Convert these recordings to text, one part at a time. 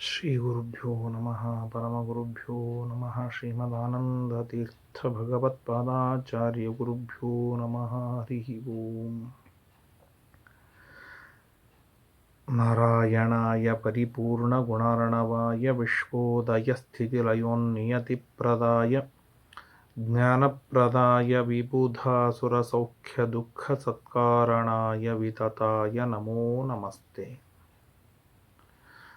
श्रीगुरुभ्यो नमः परमगुरुभ्यो नमः श्रीमदानन्दतीर्थभगवत्पादाचार्यगुरुभ्यो नमः हरिः ओम्। नारायणाय परिपूर्णगुणार्णवाय विश्वोदयस्थितिलयोन्नियतिप्रदाय ज्ञानप्रदाय विबुधासुरसौख्यदुःखसत्कारणाय वितताय नमो नमस्ते।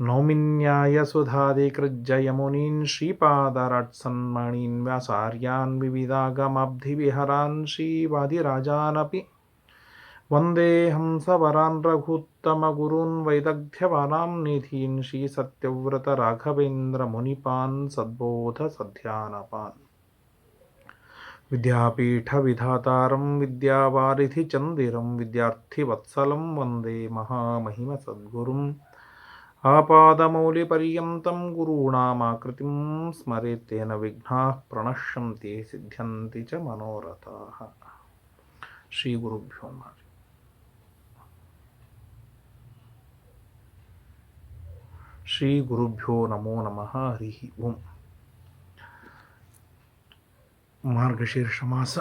नौमिन्यायसुधादिकृज्जयमुनीन् श्रीपादरट्सन्मणीन् व्यासार्यान् विविधागमब्धिविहरान् श्रीवादिराजानपि वन्देऽहंसवरान् रघुत्तमगुरून् वैदग्ध्यवरां निधीन् श्रीसत्यव्रतराघवेन्द्रमुनिपान् सद्बोधसध्यानपान्। विद्यापीठविधातारं विद्यावारिधिचन्दिरं विद्यार्थिवत्सलं वन्दे महामहिमसद्गुरुम्। ఆపాదమౌలిపర్యంతం గురూణామాకృతిం స్మరేత్ తేన విఘ్నా ప్రణశ్యంతి సిద్ధ్యంతి చ మనోరథ శ్రీ గురుభ్యో మరి శ్రీ గురుభ్యో నమో నమ హరి ఓం మార్గశీర్షమాస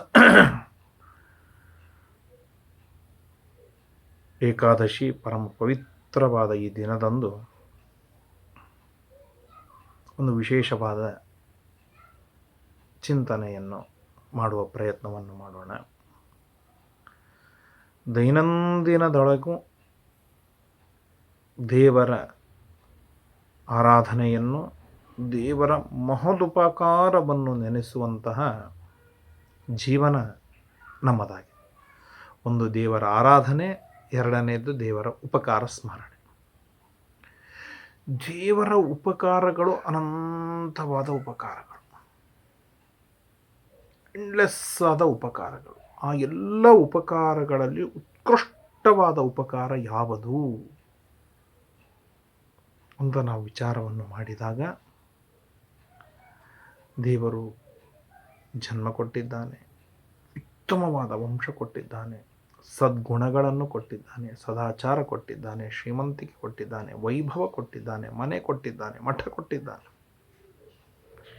ఏకాదశి పరమ పవిత్రవాద ఈ దినదందు ಒಂದು ವಿಶೇಷವಾದ ಚಿಂತನೆಯನ್ನು ಮಾಡುವ ಪ್ರಯತ್ನವನ್ನು ಮಾಡೋಣ. ದೈನಂದಿನದೊಳಗೂ ದೇವರ ಆರಾಧನೆಯನ್ನು, ದೇವರ ಮಹದುಪಕಾರವನ್ನು ನೆನೆಸುವಂತಹ ಜೀವನ ನಮ್ಮದಾಗಿದೆ. ಒಂದು ದೇವರ ಆರಾಧನೆ, ಎರಡನೇದು ದೇವರ ಉಪಕಾರ ಸ್ಮರಣೆ. ದೇವರ ಉಪಕಾರಗಳು ಅನಂತವಾದ ಉಪಕಾರಗಳು. ಎಂಡ್ಲೆಸ್ ಆದ ಉಪಕಾರಗಳು. ಆ ಎಲ್ಲ ಉಪಕಾರಗಳಲ್ಲಿ ಉತ್ಕೃಷ್ಟವಾದ ಉಪಕಾರ ಯಾವುದು? ಅಂತ ನಾವು ವಿಚಾರವನ್ನು ಮಾಡಿದಾಗ ದೇವರು ಜನ್ಮ ಕೊಟ್ಟಿದ್ದಾನೆ, ಉತ್ತಮವಾದ ವಂಶ ಕೊಟ್ಟಿದ್ದಾನೆ. ಸದ್ಗುಣಗಳನ್ನು ಕೊಟ್ಟಿದ್ದಾನೆ, ಸದಾಚಾರ ಕೊಟ್ಟಿದ್ದಾನೆ, ಶ್ರೀಮಂತಿಕೆ ಕೊಟ್ಟಿದ್ದಾನೆ, ವೈಭವ ಕೊಟ್ಟಿದ್ದಾನೆ, ಮನೆ ಕೊಟ್ಟಿದ್ದಾನೆ, ಮಠ ಕೊಟ್ಟಿದ್ದಾನೆ.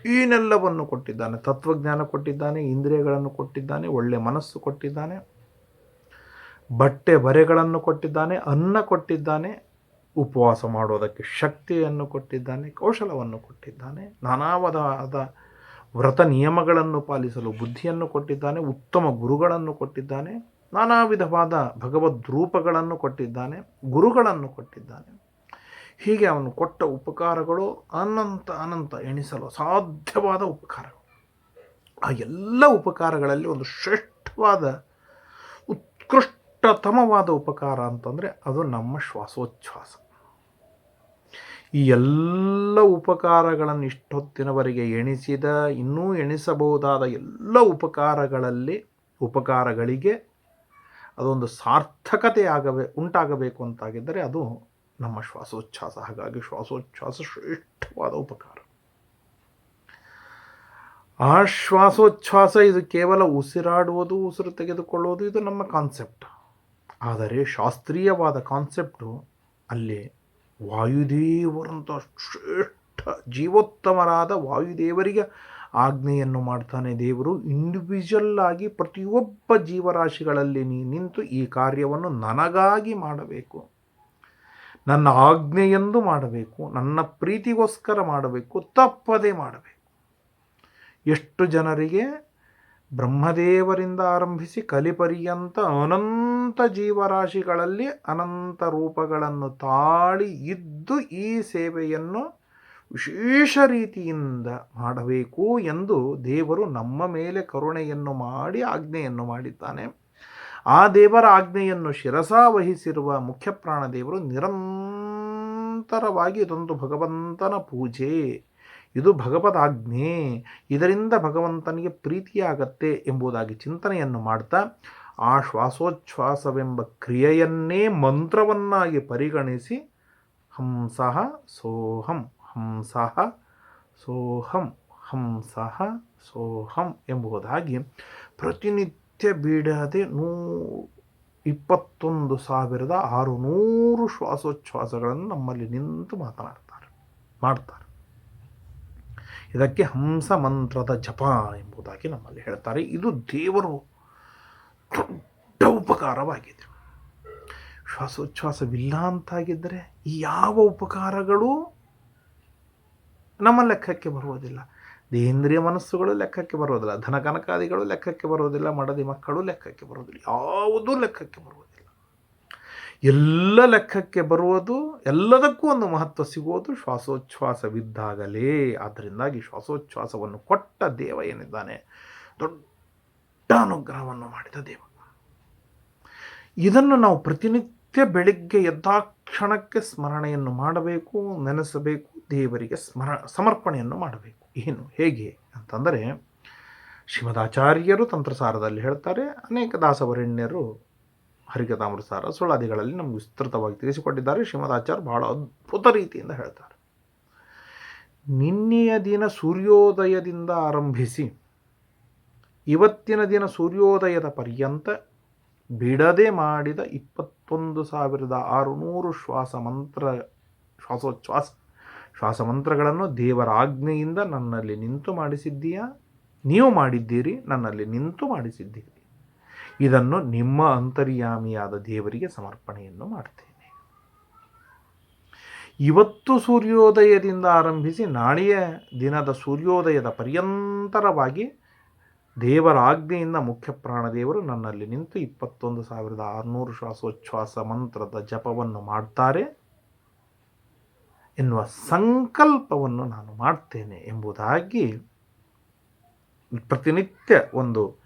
ಏನೆಲ್ಲವನ್ನು ಕೊಟ್ಟಿದ್ದಾನೆ? ತತ್ವಜ್ಞಾನ ಕೊಟ್ಟಿದ್ದಾನೆ, ಇಂದ್ರಿಯಗಳನ್ನು ಕೊಟ್ಟಿದ್ದಾನೆ, ಒಳ್ಳೆ ಮನಸ್ಸು ಕೊಟ್ಟಿದ್ದಾನೆ, ಬಟ್ಟೆ ಬರೆಗಳನ್ನು ಕೊಟ್ಟಿದ್ದಾನೆ, ಅನ್ನ ಕೊಟ್ಟಿದ್ದಾನೆ, ಉಪವಾಸ ಮಾಡೋದಕ್ಕೆ ಶಕ್ತಿಯನ್ನು ಕೊಟ್ಟಿದ್ದಾನೆ, ಕೌಶಲವನ್ನು ಕೊಟ್ಟಿದ್ದಾನೆ, ನಾನಾವದಾದ ವ್ರತ ನಿಯಮಗಳನ್ನು ಪಾಲಿಸಲು ಬುದ್ಧಿಯನ್ನು ಕೊಟ್ಟಿದ್ದಾನೆ, ಉತ್ತಮ ಗುರುಗಳನ್ನು ಕೊಟ್ಟಿದ್ದಾನೆ ನಾನಾ ವಿಧವಾದ ಭಗವದ್ ರೂಪಗಳನ್ನು ಕೊಟ್ಟಿದ್ದಾನೆ, ಗುರುಗಳನ್ನು ಕೊಟ್ಟಿದ್ದಾನೆ. ಹೀಗೆ ಅವನು ಕೊಟ್ಟ ಉಪಕಾರಗಳು ಅನಂತ ಅನಂತ ಎಣಿಸಲು ಸಾಧ್ಯವಾದ ಉಪಕಾರಗಳು. ಆ ಎಲ್ಲ ಉಪಕಾರಗಳಲ್ಲಿ ಒಂದು ಶ್ರೇಷ್ಠವಾದ, ಉತ್ಕೃಷ್ಟತಮವಾದ ಉಪಕಾರ ಅಂತಂದರೆ ಅದು ನಮ್ಮ ಶ್ವಾಸೋಚ್ಛ್ವಾಸ. ಈ ಎಲ್ಲ ಉಪಕಾರಗಳನ್ನು ಇಷ್ಟೊತ್ತಿನವರೆಗೆ ಎಣಿಸಿದ, ಇನ್ನೂ ಎಣಿಸಬಹುದಾದ ಎಲ್ಲ ಉಪಕಾರಗಳಲ್ಲಿ, ಉಪಕಾರಗಳಿಗೆ ಅದೊಂದು ಸಾರ್ಥಕತೆ ಆಗಬೇ ಉಂಟಾಗಬೇಕು ಅಂತಾಗಿದ್ದರೆ ಅದು ನಮ್ಮ ಶ್ವಾಸೋಚ್ಛಾಸ. ಹಾಗಾಗಿ ಶ್ವಾಸೋಚ್ಛ್ವಾಸ ಶ್ರೇಷ್ಠವಾದ ಉಪಕಾರ. ಆ ಶ್ವಾಸೋಚ್ಛ್ವಾಸ ಇದು ಕೇವಲ ಉಸಿರಾಡುವುದು, ಉಸಿರು ತೆಗೆದುಕೊಳ್ಳುವುದು, ಇದು ನಮ್ಮ ಕಾನ್ಸೆಪ್ಟ್ ಆದರೆ ಶಾಸ್ತ್ರೀಯವಾದ ಕಾನ್ಸೆಪ್ಟು ಅಲ್ಲಿ ವಾಯುದೇವರಂಥ ಶ್ರೇಷ್ಠ, ಜೀವೋತ್ತಮರಾದ ವಾಯುದೇವರಿಗೆ ಆಜ್ಞೆಯನ್ನು ಮಾಡ್ತಾನೆ ದೇವರು. ಇಂಡಿವಿಜುವಲ್ ಆಗಿ ಪ್ರತಿಯೊಬ್ಬ ಜೀವರಾಶಿಗಳಲ್ಲಿ ನೀ ನಿಂತು ಈ ಕಾರ್ಯವನ್ನು ನನಗಾಗಿ ಮಾಡಬೇಕು. ನನ್ನ ಆಜ್ಞೆಯೆಂದು ಮಾಡಬೇಕು. ನನ್ನ ಪ್ರೀತಿಗೋಸ್ಕರ ಮಾಡಬೇಕು. ತಪ್ಪದೇ ಮಾಡಬೇಕು. ಎಷ್ಟು ಜನರಿಗೆ ಬ್ರಹ್ಮದೇವರಿಂದ ಆರಂಭಿಸಿ ಕಲಿಪರ್ಯಂತ ಅನಂತ ಜೀವರಾಶಿಗಳಲ್ಲಿ ಅನಂತ ರೂಪಗಳನ್ನು ತಾಳಿ ಇದ್ದು ಈ ಸೇವೆಯನ್ನು ವಿಶೇಷ ರೀತಿಯಿಂದ ಮಾಡಬೇಕು ಎಂದು ದೇವರು ನಮ್ಮ ಮೇಲೆ ಕರುಣೆಯನ್ನು ಮಾಡಿ ಆಜ್ಞೆಯನ್ನು ಮಾಡಿದ್ದಾನೆ. ಆ ದೇವರ ಆಜ್ಞೆಯನ್ನು ಶಿರಸಾ ವಹಿಸಿರುವ ಮುಖ್ಯ ದೇವರು ನಿರಂತರವಾಗಿ ಇದೊಂದು ಭಗವಂತನ ಪೂಜೆ. ಇದು ಭಗವದಾಜ್ಞೆ. ಇದರಿಂದ ಭಗವಂತನಿಗೆ ಪ್ರೀತಿಯಾಗತ್ತೆ ಎಂಬುದಾಗಿ ಚಿಂತನೆಯನ್ನು ಮಾಡ್ತಾ, ಆ ಶ್ವಾಸೋಚ್ಛ್ವಾಸವೆಂಬ ಕ್ರಿಯೆಯನ್ನೇ ಮಂತ್ರವನ್ನಾಗಿ ಪರಿಗಣಿಸಿ, ಹಂಸಃ ಸೋಹಂ. ಹಂಸಃ ಸೋಹಂ ಹಂಸಃ ಸೋಹಂ ಎಂಬುದಾಗಿ ಪ್ರತಿನಿತ್ಯ ಬಿಡದೆ ನೂ ಇಪ್ಪತ್ತೊಂದು ಸಾವಿರದ ಆರುನೂರು ಶ್ವಾಸೋಚ್ಛ್ವಾಸಗಳನ್ನು ನಮ್ಮಲ್ಲಿ ನಿಂತು ಮಾತನಾಡ್ತಾರೆ, ಮಾಡ್ತಾರೆ. ಇದಕ್ಕೆ ಹಂಸ ಮಂತ್ರದ ಜಪ ಎಂಬುದಾಗಿ ನಮ್ಮಲ್ಲಿ ಹೇಳ್ತಾರೆ. ಇದು ದೇವರು ದೊಡ್ಡ ಉಪಕಾರವಾಗಿದೆ. ಶ್ವಾಸೋಚ್ಛ್ವಾಸವಿಲ್ಲ ಅಂತಾಗಿದ್ದರೆ ಯಾವ ಉಪಕಾರಗಳು? ನಮ್ಮ ಲೆಕ್ಕಕ್ಕೆ ಬರುವುದಿಲ್ಲ. ದೇಂದ್ರಿಯ ಮನಸ್ಸುಗಳು ಲೆಕ್ಕಕ್ಕೆ ಬರುವುದಿಲ್ಲ. ಧನ ಕನಕಾದಿಗಳು ಲೆಕ್ಕಕ್ಕೆ ಬರುವುದಿಲ್ಲ. ಮಡದಿ ಮಕ್ಕಳು ಲೆಕ್ಕಕ್ಕೆ ಬರುವುದಿಲ್ಲ. ಯಾವುದೂ ಲೆಕ್ಕಕ್ಕೆ ಬರುವುದಿಲ್ಲ. ಎಲ್ಲ ಲೆಕ್ಕಕ್ಕೆ ಬರುವುದು, ಎಲ್ಲದಕ್ಕೂ ಒಂದು ಮಹತ್ವ ಸಿಗುವುದು ಶ್ವಾಸೋಚ್ಛ್ವಾಸವಿದ್ದಾಗಲೇ. ಆದ್ದರಿಂದಾಗಿ ಶ್ವಾಸೋಚ್ಛ್ವಾಸವನ್ನು ಕೊಟ್ಟ ದೇವ ಏನಿದ್ದಾನೆ? ದೊಡ್ಡ ಅನುಗ್ರಹವನ್ನು ಮಾಡಿದ ದೇವ. ಇದನ್ನು ನಾವು ಪ್ರತಿನಿತ್ಯ ಬೆಳಿಗ್ಗೆ ಎದ್ದಾಕ್ಷಣಕ್ಕೆ ಸ್ಮರಣೆಯನ್ನು ಮಾಡಬೇಕು, ನೆನೆಸಬೇಕು, ದೇವರಿಗೆ ಸ್ಮರ, ಸಮರ್ಪಣೆಯನ್ನು ಮಾಡಬೇಕು. ಏನು, ಹೇಗೆ ಅಂತಂದರೆ, ಶ್ರೀಮದಾಚಾರ್ಯರು ತಂತ್ರಸಾರದಲ್ಲಿ ಹೇಳ್ತಾರೆ, ಅನೇಕ ದಾಸವರಣ್ಯರು ಹರಿಕತಾಮೃತಸಾರ ಸುಳ್ಳಾದಿಗಳಲ್ಲಿ ನಮ್ಗೆ ವಿಸ್ತೃತವಾಗಿ ತಿಳಿಸಿಕೊಟ್ಟಿದ್ದಾರೆ. ಶ್ರೀಮದಾಚಾರ್ಯ ಬಹಳ ಅದ್ಭುತ ರೀತಿಯಿಂದ ಹೇಳ್ತಾರೆ. ನಿನ್ನೆಯ ದಿನ ಸೂರ್ಯೋದಯದಿಂದ ಆರಂಭಿಸಿ, ಇವತ್ತಿನ ದಿನ ಸೂರ್ಯೋದಯದ ಪರ್ಯಂತ ಬಿಡದೆ ಮಾಡಿದ ಇಪ್ಪತ್ತೊಂದು ಸಾವಿರದ ಆರುನೂರು ಶ್ವಾಸ ಮಂತ್ರ, ಶ್ವಾಸೋಚ್ಛ್ವಾಸ ಶ್ವಾಸಮಂತ್ರಗಳನ್ನು ದೇವರ ಆಜ್ಞೆಯಿಂದ ನನ್ನಲ್ಲಿ ನಿಂತು ಮಾಡಿಸಿದ್ದೀಯಾ? ನೀವು ಮಾಡಿದ್ದೀರಿ, ನನ್ನಲ್ಲಿ ನಿಂತು ಮಾಡಿಸಿದ್ದೀರಿ. ಇದನ್ನು ನಿಮ್ಮ ಅಂತರ್ಯಾಮಿಯಾದ ದೇವರಿಗೆ ಸಮರ್ಪಣೆಯನ್ನು ಮಾಡ್ತೇನೆ. ಇವತ್ತು ಸೂರ್ಯೋದಯದಿಂದ ಆರಂಭಿಸಿ ನಾಳೆಯ ದಿನದ ಸೂರ್ಯೋದಯದ ಪರ್ಯಂತರವಾಗಿ ದೇವರ ಆಜ್ಞೆಯಿಂದ ಮುಖ್ಯ ಪ್ರಾಣದೇವರು ನನ್ನಲ್ಲಿ ನಿಂತು ಇಪ್ಪತ್ತೊಂದು ಸಾವಿರದ ಆರುನೂರು ಶ್ವಾಸೋಚ್ಛ್ವಾಸ ಮಂತ್ರದ ಜಪವನ್ನು ಮಾಡ್ತಾರೆ ಎನ್ನುವ ಸಂಕಲ್ಪವನ್ನು ನಾನು ಮಾಡ್ತೇನೆ ಎಂಬುದಾಗಿ ಪ್ರತಿನಿತ್ಯ ಒಂದು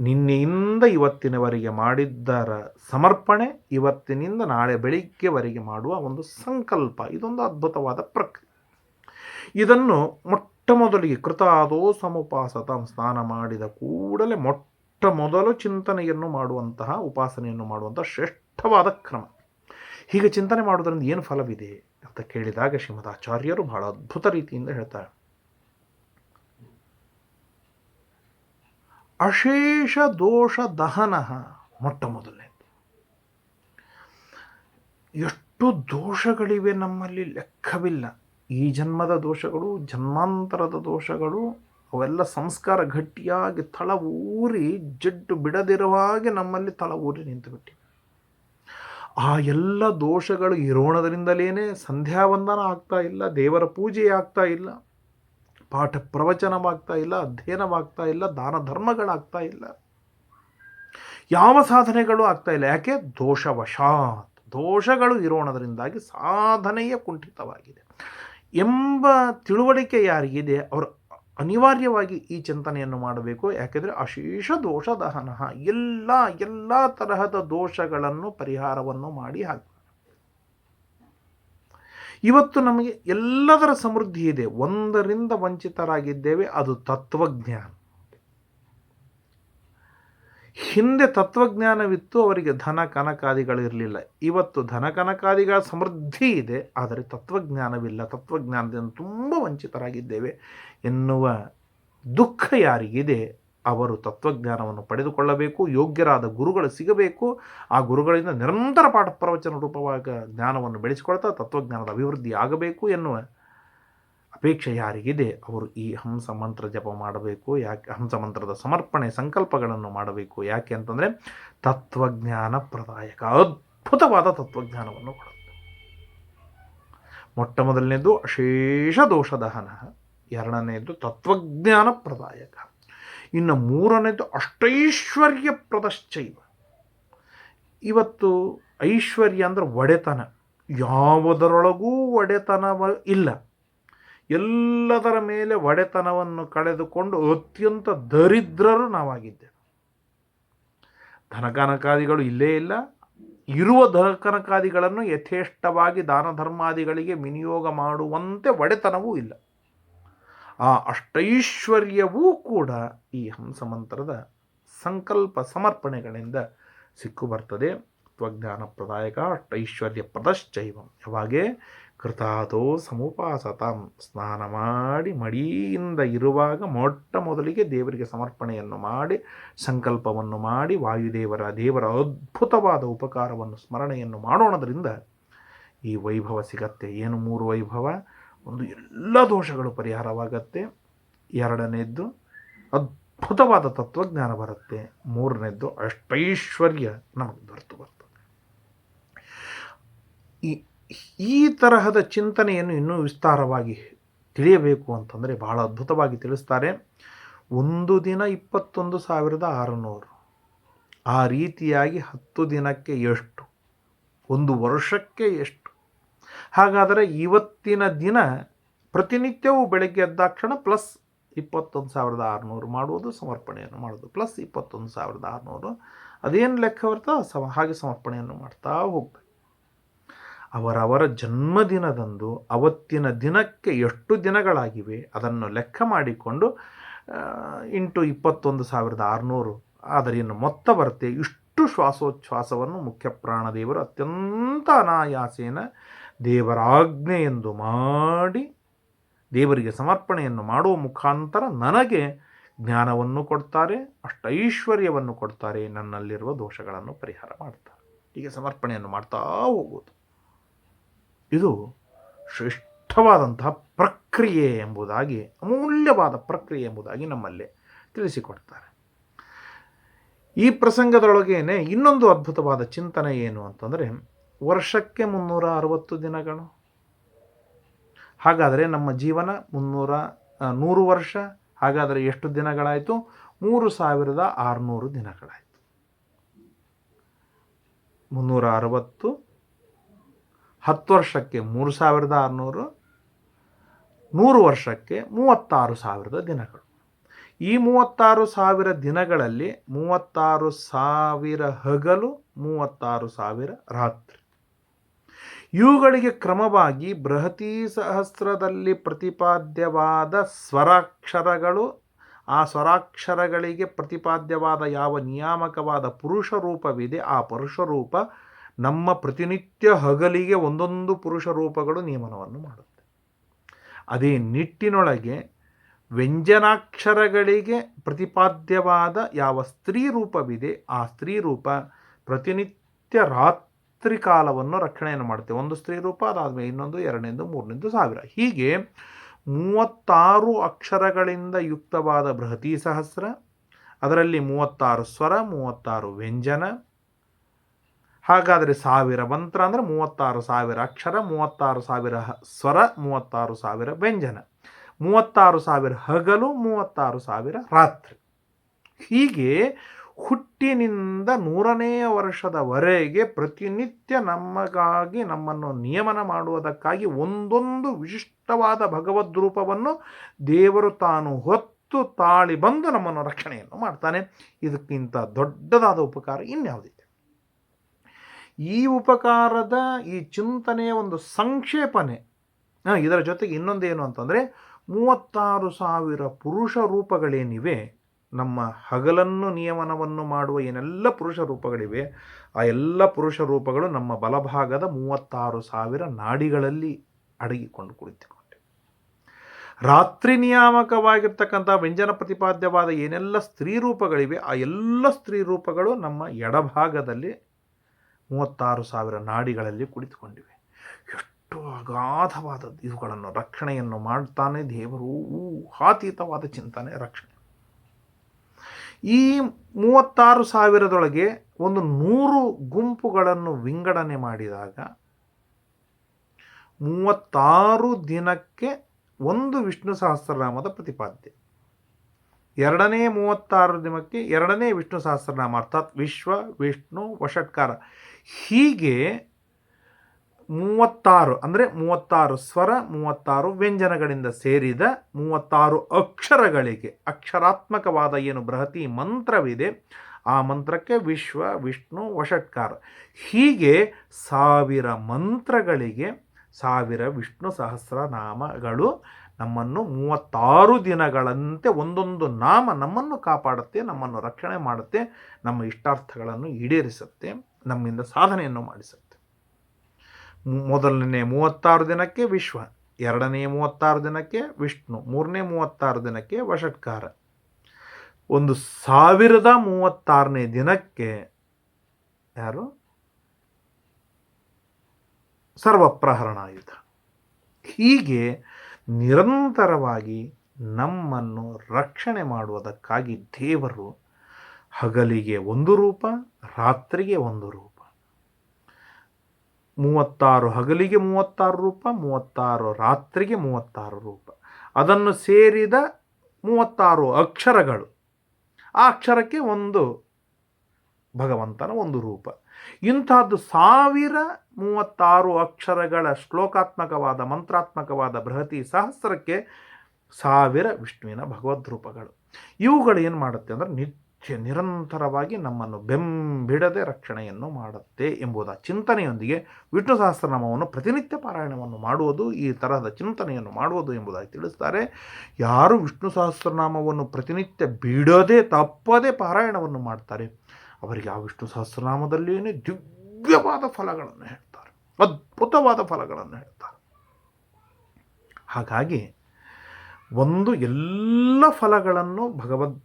ನಿನ್ನೆಯಿಂದ ಇವತ್ತಿನವರೆಗೆ ಮಾಡಿದ್ದರ ಸಮರ್ಪಣೆ, ಇವತ್ತಿನಿಂದ ನಾಳೆ ಬೆಳಿಗ್ಗೆವರೆಗೆ ಮಾಡುವ ಒಂದು ಸಂಕಲ್ಪ. ಇದೊಂದು ಅದ್ಭುತವಾದ ಪ್ರಕ್ರಿಯೆ. ಇದನ್ನು ಮೊಟ್ಟ ಮೊದಲಿಗೆ ಕೃತಾದೋ ಸಮುಪಾಸತ ಸ್ನಾನ ಮಾಡಿದ ಕೂಡಲೇ ಮೊಟ್ಟ ಮೊದಲು ಚಿಂತನೆಯನ್ನು ಮಾಡುವಂತಹ, ಉಪಾಸನೆಯನ್ನು ಮಾಡುವಂತಹ ಶ್ರೇಷ್ಠವಾದ ಕ್ರಮ. ಹೀಗೆ ಚಿಂತನೆ ಮಾಡುವುದರಿಂದ ಏನು ಫಲವಿದೆ ಅಂತ ಕೇಳಿದಾಗ ಶ್ರೀಮದ್ ಆಚಾರ್ಯರು ಬಹಳ ಅದ್ಭುತ ರೀತಿಯಿಂದ ಹೇಳ್ತಾರೆ. ಅಶೇಷ ದೋಷ ದಹನ ಮೊಟ್ಟ ಮೊದಲನೇದು. ಎಷ್ಟು ದೋಷಗಳಿವೆ ನಮ್ಮಲ್ಲಿ ಲೆಕ್ಕವಿಲ್ಲ. ಈ ಜನ್ಮದ ದೋಷಗಳು, ಜನ್ಮಾಂತರದ ದೋಷಗಳು, ಅವೆಲ್ಲ ಸಂಸ್ಕಾರ ಗಟ್ಟಿಯಾಗಿ ತಳ ಊರಿ ಜಡ್ಡು ಬಿಡದಿರುವ ಹಾಗೆ ನಮ್ಮಲ್ಲಿ ತಳ ಊರಿ ನಿಂತುಬಿಟ್ಟಿವೆ ಆ ಎಲ್ಲ ದೋಷಗಳು ಇರೋಣದರಿಂದಲೇ ಸಂಧ್ಯಾವಂದನ ಆಗ್ತಾ ಇಲ್ಲ, ದೇವರ ಪೂಜೆ ಆಗ್ತಾ ಇಲ್ಲ, ಪಾಠ ಪ್ರವಚನವಾಗ್ತಾ ಇಲ್ಲ, ಅಧ್ಯಯನವಾಗ್ತಾ ಇಲ್ಲ, ದಾನ ಧರ್ಮಗಳಾಗ್ತಾ ಇಲ್ಲ. ಯಾವ ಸಾಧನೆಗಳು ಆಗ್ತಾ ಇಲ್ಲ? ಯಾಕೆ? ದೋಷವಶಾತ್. ದೋಷಗಳು ಇರೋಣದರಿಂದಾಗಿ ಸಾಧನೆಯೇ ಕುಂಠಿತವಾಗಿದೆ. ಎಂಬ ತಿಳುವಳಿಕೆ ಯಾರಿಗಿದೆ, ಅವರು ಅನಿವಾರ್ಯವಾಗಿ ಈ ಚಿಂತನೆಯನ್ನು ಮಾಡಬೇಕು. ಯಾಕೆಂದರೆ ಅಶೇಷ ದೋಷ ದಹನ ಎಲ್ಲ ಎಲ್ಲ ತರಹದ ದೋಷಗಳನ್ನು ಪರಿಹಾರವನ್ನು ಮಾಡಿ ಹಾಕಿ ಇವತ್ತು ನಮಗೆ ಎಲ್ಲದರ ಸಮೃದ್ಧಿ ಇದೆ. ಒಂದರಿಂದ ವಂಚಿತರಾಗಿದ್ದೇವೆ, ಅದು ತತ್ವಜ್ಞಾನ. ಹಿಂದೆ ತತ್ವಜ್ಞಾನವಿತ್ತು, ಅವರಿಗೆ ಧನ ಕನಕಾದಿಗಳಿರಲಿಲ್ಲ ಇವತ್ತು ಧನ ಕನಕಾದಿಗಳ ಸಮೃದ್ಧಿ ಇದೆ, ಆದರೆ ತತ್ವಜ್ಞಾನವಿಲ್ಲ. ತತ್ವಜ್ಞಾನದಿಂದ ತುಂಬ ವಂಚಿತರಾಗಿದ್ದೇವೆ ಎನ್ನುವ ದುಃಖ ಯಾರಿಗಿದೆ, ಅವರು ತತ್ವಜ್ಞಾನವನ್ನು ಪಡೆದುಕೊಳ್ಳಬೇಕು, ಯೋಗ್ಯರಾದ ಗುರುಗಳು ಸಿಗಬೇಕು, ಆ ಗುರುಗಳಿಂದ ನಿರಂತರ ಪಾಠ ಪ್ರವಚನ ರೂಪವಾಗ ಜ್ಞಾನವನ್ನು ಬೆಳೆಸಿಕೊಳ್ತಾ ತತ್ವಜ್ಞಾನದ ಅಭಿವೃದ್ಧಿ ಆಗಬೇಕು ಎನ್ನುವ ಅಪೇಕ್ಷೆ ಯಾರಿಗಿದೆ? ಅವರು ಈ ಹಂಸ ಮಂತ್ರ ಜಪ ಮಾಡಬೇಕು, ಯಾಕೆ ಹಂಸ ಮಂತ್ರದ ಸಮರ್ಪಣೆ ಸಂಕಲ್ಪಗಳನ್ನು ಮಾಡಬೇಕು, ಯಾಕೆ ಅಂತಂದರೆ ತತ್ವಜ್ಞಾನ ಪ್ರದಾಯಕ, ಅದ್ಭುತವಾದ ತತ್ವಜ್ಞಾನವನ್ನು ಕೊಡುತ್ತೆ. ಮೊಟ್ಟ ಮೊದಲನೇದು ಅಶೇಷ ದೋಷದಹನ ಎರಡನೇದು ತತ್ವಜ್ಞಾನ ಪ್ರದಾಯಕ, ಇನ್ನು ಮೂರನೇದು ಅಷ್ಟೈಶ್ವರ್ಯ ಪ್ರದಶ್ಚೈವ. ಇವತ್ತು ಐಶ್ವರ್ಯ ಅಂದ್ರೆ ಒಡೆತನ, ಯಾವುದರೊಳಗೂ ಒಡೆತನವ ಇಲ್ಲ. ಎಲ್ಲದರ ಮೇಲೆ ಒಡೆತನವನ್ನು ಕಳೆದುಕೊಂಡು ಅತ್ಯಂತ ದರಿದ್ರರು ನಾವಾಗಿದ್ದೇವೆ. ಧನಕನಕಾದಿಗಳು ಇಲ್ಲೇ ಇಲ್ಲ. ಇರುವ ಧನಕನಕಾದಿಗಳನ್ನು ಯಥೇಷ್ಟವಾಗಿ ದಾನ ಧರ್ಮಾದಿಗಳಿಗೆ ವಿನಿಯೋಗ ಮಾಡುವಂತೆ ಒಡೆತನವೂ ಇಲ್ಲ. ಆ ಅಷ್ಟೈಶ್ವರ್ಯವೂ ಕೂಡ ಈ ಹಂಸಮಂತ್ರದ ಸಂಕಲ್ಪ ಸಮರ್ಪಣೆಗಳಿಂದ ಸಿಕ್ಕು ಬರ್ತದೆ ತ್ವಜ್ಞಾನ ಪ್ರದಾಯಕ ಅಷ್ಟೈಶ್ವರ್ಯ ಪ್ರದಶ್ಚೈವಂ ಯಾವಾಗೇ? ಕೃತಾದೋ ಸಮುಪಾಸತಾಂ. ಸ್ನಾನ ಮಾಡಿ ಮಡಿಯಿಂದ ಇರುವಾಗ ಮೊಟ್ಟ ಮೊದಲಿಗೆ ದೇವರಿಗೆ ಸಮರ್ಪಣೆಯನ್ನು ಮಾಡಿ, ಸಂಕಲ್ಪವನ್ನು ಮಾಡಿ, ವಾಯುದೇವರ ದೇವರ ಅದ್ಭುತವಾದ ಉಪಕಾರವನ್ನು, ಸ್ಮರಣೆಯನ್ನು ಮಾಡೋಣದ್ರಿಂದ ಈ ವೈಭವ ಸಿಗತ್ತೆ. ಏನು ಮೂರು ವೈಭವ? ಒಂದು ಎಲ್ಲ ದೋಷಗಳು ಪರಿಹಾರವಾಗತ್ತೆ. ಎರಡನೇದ್ದು ಅದ್ಭುತವಾದ ತತ್ವಜ್ಞಾನ ಬರುತ್ತೆ. ಮೂರನೇದ್ದು ಅಷ್ಟೈಶ್ವರ್ಯ ನಮಗೆ ದೊರೆತು ಬರ್ತದೆ. ಈ ಈ ತರಹದ ಚಿಂತನೆಯನ್ನು ಇನ್ನೂ ವಿಸ್ತಾರವಾಗಿ ತಿಳಿಯಬೇಕು ಅಂತಂದರೆ ಬಹಳ ಅದ್ಭುತವಾಗಿ ತಿಳಿಸ್ತಾರೆ. ಒಂದು ದಿನ ಇಪ್ಪತ್ತೊಂದು ಸಾವಿರದ ಆರುನೂರು. ಆ ರೀತಿಯಾಗಿ ಹತ್ತು ದಿನಕ್ಕೆ ಎಷ್ಟು? ಒಂದು ವರ್ಷಕ್ಕೆ ಎಷ್ಟು? ಹಾಗಾದರೆ ಇವತ್ತಿನ ದಿನ ಪ್ರತಿನಿತ್ಯವೂ ಬೆಳಗ್ಗೆ ಎದ್ದಾಕ್ಷಣ ಪ್ಲಸ್ ಇಪ್ಪತ್ತೊಂದು ಸಾವಿರದ ಆರುನೂರು ಮಾಡುವುದು ಸಮರ್ಪಣೆಯನ್ನು ಮಾಡೋದು ಪ್ಲಸ್ ಇಪ್ಪತ್ತೊಂದು ಸಾವಿರದ ಆರುನೂರು. ಅದೇನು ಲೆಕ್ಕ ಬರ್ತೋ ಸಮ ಹಾಗೆ ಸಮರ್ಪಣೆಯನ್ನು ಮಾಡ್ತಾ ಹೋಗ್ಬೇಕು. ಅವರವರ ಜನ್ಮದಿನದಂದು ಅವತ್ತಿನ ದಿನಕ್ಕೆ ಎಷ್ಟು ದಿನಗಳಾಗಿವೆ ಅದನ್ನು ಲೆಕ್ಕ ಮಾಡಿಕೊಂಡು ಇಂಟು ಇಪ್ಪತ್ತೊಂದು ಸಾವಿರದ ಆರುನೂರು. ಅದರಿನ್ನು ಮೊತ್ತ ಬರುತ್ತೆ. ಇಷ್ಟು ಶ್ವಾಸೋಚ್ಛ್ವಾಸವನ್ನು ಮುಖ್ಯ ಪ್ರಾಣದೇವರು ಅತ್ಯಂತ ಅನಾಯಾಸೇನ ದೇವರಾಜ್ಞೆ ಎಂದು ಮಾಡಿ, ದೇವರಿಗೆ ಸಮರ್ಪಣೆಯನ್ನು ಮಾಡುವ ಮುಖಾಂತರ ನನಗೆ ಜ್ಞಾನವನ್ನು ಕೊಡ್ತಾರೆ, ಅಷ್ಟೈಶ್ವರ್ಯವನ್ನು ಕೊಡ್ತಾರೆ ನನ್ನಲ್ಲಿರುವ ದೋಷಗಳನ್ನು ಪರಿಹಾರ ಮಾಡ್ತಾರೆ. ಹೀಗೆ ಸಮರ್ಪಣೆಯನ್ನು ಮಾಡ್ತಾ ಹೋಗುವುದು. ಇದು ಶ್ರೇಷ್ಠವಾದಂತಹ ಪ್ರಕ್ರಿಯೆ ಎಂಬುದಾಗಿ, ಅಮೂಲ್ಯವಾದ ಪ್ರಕ್ರಿಯೆ ಎಂಬುದಾಗಿ ನಮ್ಮಲ್ಲಿ ತಿಳಿಸಿಕೊಡ್ತಾರೆ. ಈ ಪ್ರಸಂಗದೊಳಗೇನೆ ಇನ್ನೊಂದು ಅದ್ಭುತವಾದ ಚಿಂತನೆ ಏನು ಅಂತಂದರೆ, ವರ್ಷಕ್ಕೆ ಮುನ್ನೂರ ಅರವತ್ತು ದಿನಗಳು. ಹಾಗಾದರೆ ನಮ್ಮ ಜೀವನ ಮುನ್ನೂರ ನೂರು ವರ್ಷ, ಹಾಗಾದರೆ ಎಷ್ಟು ದಿನಗಳಾಯಿತು? ಮೂರು ಸಾವಿರದ ಆರುನೂರು ದಿನಗಳಾಯಿತು. ಮುನ್ನೂರ ಅರವತ್ತು ಹತ್ತು ವರ್ಷಕ್ಕೆ ಮೂರು ಸಾವಿರದ ಆರುನೂರು, ನೂರು ವರ್ಷಕ್ಕೆ ಮೂವತ್ತಾರು ಸಾವಿರದ ದಿನಗಳು. ಈ ಮೂವತ್ತಾರು ಸಾವಿರ ದಿನಗಳಲ್ಲಿ ಮೂವತ್ತಾರು ಸಾವಿರ ಹಗಲು, ಮೂವತ್ತಾರು ಸಾವಿರ ರಾತ್ರಿ. ಇವುಗಳಿಗೆ ಕ್ರಮವಾಗಿ ಬೃಹತಿ ಸಹಸ್ರದಲ್ಲಿ ಪ್ರತಿಪಾದ್ಯವಾದ ಸ್ವರಾಕ್ಷರಗಳು, ಆ ಸ್ವರಾಕ್ಷರಗಳಿಗೆ ಪ್ರತಿಪಾದ್ಯವಾದ ಯಾವ ನಿಯಾಮಕವಾದ ಪುರುಷ ರೂಪವಿದೆ, ಆ ಪುರುಷ ರೂಪ ನಮ್ಮ ಪ್ರತಿನಿತ್ಯ ಹಗಲಿಗೆ ಒಂದೊಂದು ಪುರುಷ ರೂಪಗಳು ನಿಯಮನವನ್ನು ಮಾಡುತ್ತೆ. ಅದೇ ನಿಟ್ಟಿನೊಳಗೆ ವ್ಯಂಜನಾಕ್ಷರಗಳಿಗೆ ಪ್ರತಿಪಾದ್ಯವಾದ ಯಾವ ಸ್ತ್ರೀ ರೂಪವಿದೆ, ಆ ಸ್ತ್ರೀ ರೂಪ ಪ್ರತಿನಿತ್ಯ ರಾತ್ರಿ ಕಾಲವನ್ನು ರಕ್ಷಣೆಯನ್ನು ಮಾಡುತ್ತೆ. ಒಂದು ಸ್ತ್ರೀ ರೂಪ, ಅದಾದಮೇಲೆ ಇನ್ನೊಂದು, ಎರಡನೇದು, ಮೂರನೇದು ಸಾವಿರ. ಹೀಗೆ ಮೂವತ್ತಾರು ಅಕ್ಷರಗಳಿಂದ ಯುಕ್ತವಾದ ಬೃಹತಿ ಸಹಸ್ರ, ಅದರಲ್ಲಿ ಮೂವತ್ತಾರು ಸ್ವರ, ಮೂವತ್ತಾರು ವ್ಯಂಜನ ಹಾಗಾದರೆ ಸಾವಿರ ಮಂತ್ರ ಅಂದರೆ ಮೂವತ್ತಾರು ಸಾವಿರ ಅಕ್ಷರ, ಮೂವತ್ತಾರು ಸಾವಿರ ಸ್ವರ, ಮೂವತ್ತಾರು ಸಾವಿರ ವ್ಯಂಜನ, ಮೂವತ್ತಾರು ಸಾವಿರ ಹಗಲು, ಮೂವತ್ತಾರು ಸಾವಿರ ರಾತ್ರಿ. ಹೀಗೆ ಹುಟ್ಟಿನಿಂದ ನೂರನೆಯ ವರ್ಷದವರೆಗೆ ಪ್ರತಿನಿತ್ಯ ನಮಗಾಗಿ ನಮ್ಮನ್ನು ನಿಯಮನ ಮಾಡುವುದಕ್ಕಾಗಿ ಒಂದೊಂದು ವಿಶಿಷ್ಟವಾದ ಭಗವದ್ ರೂಪವನ್ನು ದೇವರು ತಾನು ಹೊತ್ತು ತಾಳಿ ಬಂದು ನಮ್ಮನ್ನು ರಕ್ಷಣೆಯನ್ನು ಮಾಡ್ತಾನೆ. ಇದಕ್ಕಿಂತ ದೊಡ್ಡದಾದ ಉಪಕಾರ ಇನ್ಯಾವುದಿದೆ ಈ ಉಪಕಾರದ ಈ ಚಿಂತನೆಯ ಒಂದು ಸಂಕ್ಷೇಪನೆ. ಇದರ ಜೊತೆಗೆ ಇನ್ನೊಂದೇನು ಅಂತಂದರೆ ಮೂವತ್ತಾರು ಸಾವಿರ ಪುರುಷ ರೂಪಗಳೇನಿವೆ, ನಮ್ಮ ಹಗಲನ್ನು ನಿಯಮನವನ್ನು ಮಾಡುವ ಏನೆಲ್ಲ ಪುರುಷ ರೂಪಗಳಿವೆ, ಆ ಎಲ್ಲ ಪುರುಷ ರೂಪಗಳು ನಮ್ಮ ಬಲಭಾಗದ ಮೂವತ್ತಾರು ಸಾವಿರ ನಾಡಿಗಳಲ್ಲಿ ಅಡಗಿಕೊಂಡು ಕುಳಿತುಕೊಂಡೆ ರಾತ್ರಿ ನಿಯಾಮಕವಾಗಿರ್ತಕ್ಕಂಥ ವ್ಯಂಜನ ಪ್ರತಿಪಾದ್ಯವಾದ ಏನೆಲ್ಲ ಸ್ತ್ರೀ ರೂಪಗಳಿವೆ, ಆ ಎಲ್ಲ ಸ್ತ್ರೀ ರೂಪಗಳು ನಮ್ಮ ಎಡಭಾಗದಲ್ಲಿ ಮೂವತ್ತಾರು ಸಾವಿರ ನಾಡಿಗಳಲ್ಲಿ ಕುಳಿತುಕೊಂಡಿವೆ. ಎಷ್ಟು ಅಗಾಧವಾದ ಇವುಗಳನ್ನು ರಕ್ಷಣೆಯನ್ನು ಮಾಡ್ತಾನೆ ದೇವರು. ಊಹಾತೀತವಾದ ಚಿಂತನೆ, ರಕ್ಷಣೆ. ಈ ಮೂವತ್ತಾರು ಸಾವಿರದೊಳಗೆ ಒಂದು ನೂರು ಗುಂಪುಗಳನ್ನು ವಿಂಗಡಣೆ ಮಾಡಿದಾಗ ಮೂವತ್ತಾರು ದಿನಕ್ಕೆ ಒಂದು ವಿಷ್ಣು ಸಹಸ್ರನಾಮದ ಪ್ರತಿಪಾದ್ಯ. ಎರಡನೇ ಮೂವತ್ತಾರು ದಿನಕ್ಕೆ ಎರಡನೇ ವಿಷ್ಣು ಸಹಸ್ರನಾಮ, ಅರ್ಥಾತ್ ವಿಶ್ವ, ವಿಷ್ಣು, ವಷಟ್ಕಾರ. ಹೀಗೆ ಮೂವತ್ತಾರು, ಅಂದರೆ ಮೂವತ್ತಾರು ಸ್ವರ, ಮೂವತ್ತಾರು ವ್ಯಂಜನಗಳಿಂದ ಸೇರಿದ ಮೂವತ್ತಾರು ಅಕ್ಷರಗಳಿಗೆ ಅಕ್ಷರಾತ್ಮಕವಾದ ಏನು ಬೃಹತಿ ಮಂತ್ರವಿದೆ, ಆ ಮಂತ್ರಕ್ಕೆ ವಿಶ್ವ, ವಿಷ್ಣು, ವಷಟ್ಕಾರ. ಹೀಗೆ ಸಾವಿರ ಮಂತ್ರಗಳಿಗೆ ಸಾವಿರ ವಿಷ್ಣು ಸಹಸ್ರನಾಮಗಳು ನಮ್ಮನ್ನು ಮೂವತ್ತಾರು ದಿನಗಳಂತೆ ಒಂದೊಂದು ನಾಮ ನಮ್ಮನ್ನು ಕಾಪಾಡುತ್ತೆ, ನಮ್ಮನ್ನು ರಕ್ಷಣೆ ಮಾಡುತ್ತೆ, ನಮ್ಮ ಇಷ್ಟಾರ್ಥಗಳನ್ನು ಈಡೇರಿಸುತ್ತೆ. ನಮ್ಮಿಂದ ಸಾಧನೆಯನ್ನು ಮಾಡಿಸುತ್ತೆ. ಮೊದಲನೇ ಮೂವತ್ತಾರು ದಿನಕ್ಕೆ ವಿಶ್ವ, ಎರಡನೇ ಮೂವತ್ತಾರು ದಿನಕ್ಕೆ ವಿಷ್ಣು, ಮೂರನೇ ಮೂವತ್ತಾರು ದಿನಕ್ಕೆ ವಷಟ್ಕಾರ. ಒಂದು ಸಾವಿರದ ಮೂವತ್ತಾರನೇ ದಿನಕ್ಕೆ ಯಾರು? ಸರ್ವಪ್ರಹರಣಾಯುಧ. ಹೀಗೆ ನಿರಂತರವಾಗಿ ನಮ್ಮನ್ನು ರಕ್ಷಣೆ ಮಾಡುವುದಕ್ಕಾಗಿ ದೇವರು ಹಗಲಿಗೆ ಒಂದು ರೂಪ, ರಾತ್ರಿಗೆ ಒಂದು ರೂಪ. ಮೂವತ್ತಾರು ಹಗಲಿಗೆ ಮೂವತ್ತಾರು ರೂಪ, ಮೂವತ್ತಾರು ರಾತ್ರಿಗೆ ಮೂವತ್ತಾರು ರೂಪ. ಅದನ್ನು ಸೇರಿದ ಮೂವತ್ತಾರು ಅಕ್ಷರಗಳು. ಆ ಅಕ್ಷರಕ್ಕೆ ಒಂದು ಭಗವಂತನ ಒಂದು ರೂಪ. ಇಂಥದ್ದು ಸಾವಿರ ಮೂವತ್ತಾರು ಅಕ್ಷರಗಳ ಶ್ಲೋಕಾತ್ಮಕವಾದ, ಮಂತ್ರಾತ್ಮಕವಾದ ಬೃಹತಿ ಸಹಸ್ರಕ್ಕೆ ಸಾವಿರ ವಿಷ್ಣುವಿನ ಭಗವದ್ ರೂಪಗಳು ಇವುಗಳು ಏನು ಮಾಡುತ್ತೆ ಅಂದರೆ ನಿತ್ಯ ನಿರಂತರವಾಗಿ ನಮ್ಮನ್ನು ಬೆಂಬಿಡದೆ ರಕ್ಷಣೆಯನ್ನು ಮಾಡುತ್ತೆ ಎಂಬುದ ಚಿಂತನೆಯೊಂದಿಗೆ ವಿಷ್ಣು ಸಹಸ್ರನಾಮವನ್ನು ಪ್ರತಿನಿತ್ಯ ಪಾರಾಯಣವನ್ನು ಮಾಡುವುದು, ಈ ತರಹದ ಚಿಂತನೆಯನ್ನು ಮಾಡುವುದು ಎಂಬುದಾಗಿ ತಿಳಿಸ್ತಾರೆ. ಯಾರು ವಿಷ್ಣು ಸಹಸ್ರನಾಮವನ್ನು ಪ್ರತಿನಿತ್ಯ ಬಿಡದೆ, ತಪ್ಪದೆ ಪಾರಾಯಣವನ್ನು ಮಾಡ್ತಾರೆ, ಅವರಿಗೆ ಆ ವಿಷ್ಣು ಸಹಸ್ರನಾಮದಲ್ಲಿಯೇ ದಿವ್ಯವಾದ ಫಲಗಳನ್ನು ಹೇಳ್ತಾರೆ, ಅದ್ಭುತವಾದ ಫಲಗಳನ್ನು ಹೇಳ್ತಾರೆ. ಹಾಗಾಗಿ, ಒಂದು ಎಲ್ಲ ಫಲಗಳನ್ನು ಭಗವದ್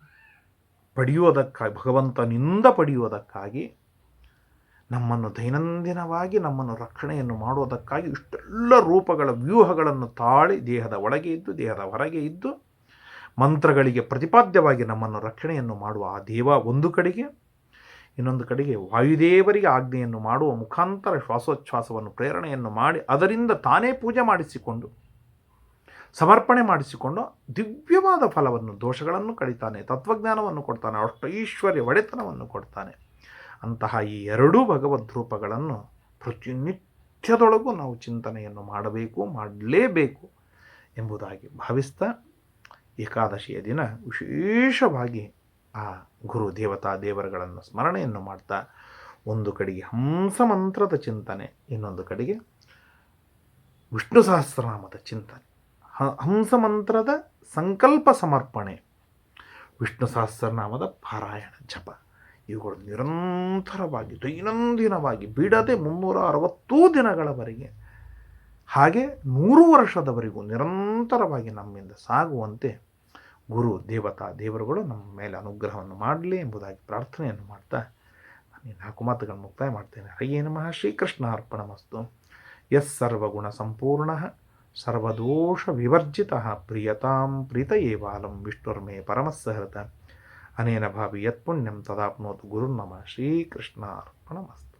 ಪಡೆಯುವುದಕ್ಕಾಗಿ, ಭಗವಂತನಿಂದ ಪಡೆಯುವುದಕ್ಕಾಗಿ, ನಮ್ಮನ್ನು ದೈನಂದಿನವಾಗಿ ನಮ್ಮನ್ನು ರಕ್ಷಣೆಯನ್ನು ಮಾಡುವುದಕ್ಕಾಗಿ ಇಷ್ಟೆಲ್ಲ ರೂಪಗಳ ವ್ಯೂಹಗಳನ್ನು ತಾಳಿ ದೇಹದ ಒಳಗೆ ಇದ್ದು, ದೇಹದ ಹೊರಗೆ ಇದ್ದು, ಮಂತ್ರಗಳಿಗೆ ಪ್ರತಿಪಾದ್ಯವಾಗಿ ನಮ್ಮನ್ನು ರಕ್ಷಣೆಯನ್ನು ಮಾಡುವ ಆ ದೇವ ಒಂದು ಕಡೆಗೆ, ಇನ್ನೊಂದು ಕಡೆಗೆ ವಾಯುದೇವರಿಗೆ ಆಜ್ಞೆಯನ್ನು ಮಾಡುವ ಮುಖಾಂತರ ಶ್ವಾಸೋಚ್ಛ್ವಾಸವನ್ನು, ಪ್ರೇರಣೆಯನ್ನು ಮಾಡಿ ಅದರಿಂದ ತಾನೇ ಪೂಜೆ ಮಾಡಿಸಿಕೊಂಡು ಸಮರ್ಪಣೆ ಮಾಡಿಸಿಕೊಂಡು ದಿವ್ಯವಾದ ಫಲವನ್ನು, ದೋಷಗಳನ್ನು ಕಳಿತಾನೆ, ತತ್ವಜ್ಞಾನವನ್ನು ಕೊಡ್ತಾನೆ ಅಷ್ಟೈಶ್ವರ್ಯ ಒಡೆತನವನ್ನು ಕೊಡ್ತಾನೆ. ಅಂತಹ ಈ ಎರಡೂ ಭಗವದ್ ರೂಪಗಳನ್ನು ಪ್ರತಿನಿತ್ಯದೊಳಗೂ ನಾವು ಚಿಂತನೆಯನ್ನು ಮಾಡಬೇಕು, ಮಾಡಲೇಬೇಕು ಎಂಬುದಾಗಿ ಭಾವಿಸ್ತಾ ಏಕಾದಶಿಯ ದಿನ ವಿಶೇಷವಾಗಿ ಆ ಗುರು ದೇವತಾ ದೇವರುಗಳನ್ನು ಸ್ಮರಣೆಯನ್ನು ಮಾಡ್ತಾ ಒಂದು ಕಡೆಗೆ ಹಂಸ ಮಂತ್ರದ ಚಿಂತನೆ, ಇನ್ನೊಂದು ಕಡೆಗೆ ವಿಷ್ಣು ಸಹಸ್ರನಾಮದ ಚಿಂತನೆ. ಹಂಸ ಮಂತ್ರದ ಸಂಕಲ್ಪ ಸಮರ್ಪಣೆ. ವಿಷ್ಣು ಸಹಸ್ರನಾಮದ ಪಾರಾಯಣ ಜಪ. ಇವುಗಳು ನಿರಂತರವಾಗಿ ದೈನಂದಿನವಾಗಿ ಬಿಡದೆ ಮುನ್ನೂರ ಅರವತ್ತೂ ದಿನಗಳವರೆಗೆ, ಹಾಗೆ ನೂರು ವರ್ಷದವರೆಗೂ ನಿರಂತರವಾಗಿ ನಮ್ಮಿಂದ ಸಾಗುವಂತೆ ಗುರು, ದೇವತಾ, ದೇವರುಗಳು ನಮ್ಮ ಮೇಲೆ ಅನುಗ್ರಹವನ್ನು ಮಾಡಲಿ ಎಂಬುದಾಗಿ ಪ್ರಾರ್ಥನೆಯನ್ನು ಮಾಡ್ತಾ ನಾನು ಈ ನಾಲ್ಕು ಮಾತುಗಳನ್ನು ಮುಕ್ತಾಯ ಮಾಡ್ತೇನೆ. ಹರಿಯೇ ನಮಃ. ಶ್ರೀಕೃಷ್ಣ ಅರ್ಪಣ ಮಸ್ತು ಎಸ್ ಸರ್ವಗುಣ ಸಂಪೂರ್ಣ సర్వదోష వివర్జిత ప్రియతాం ప్రీతయేవాలం విష్ణుర్మే పరమస్సహృత అనేన భావి యత్పుణ్యం తదాప్నోతు గురుర్నమ శ్రీకృష్ణార్పణమస్తు.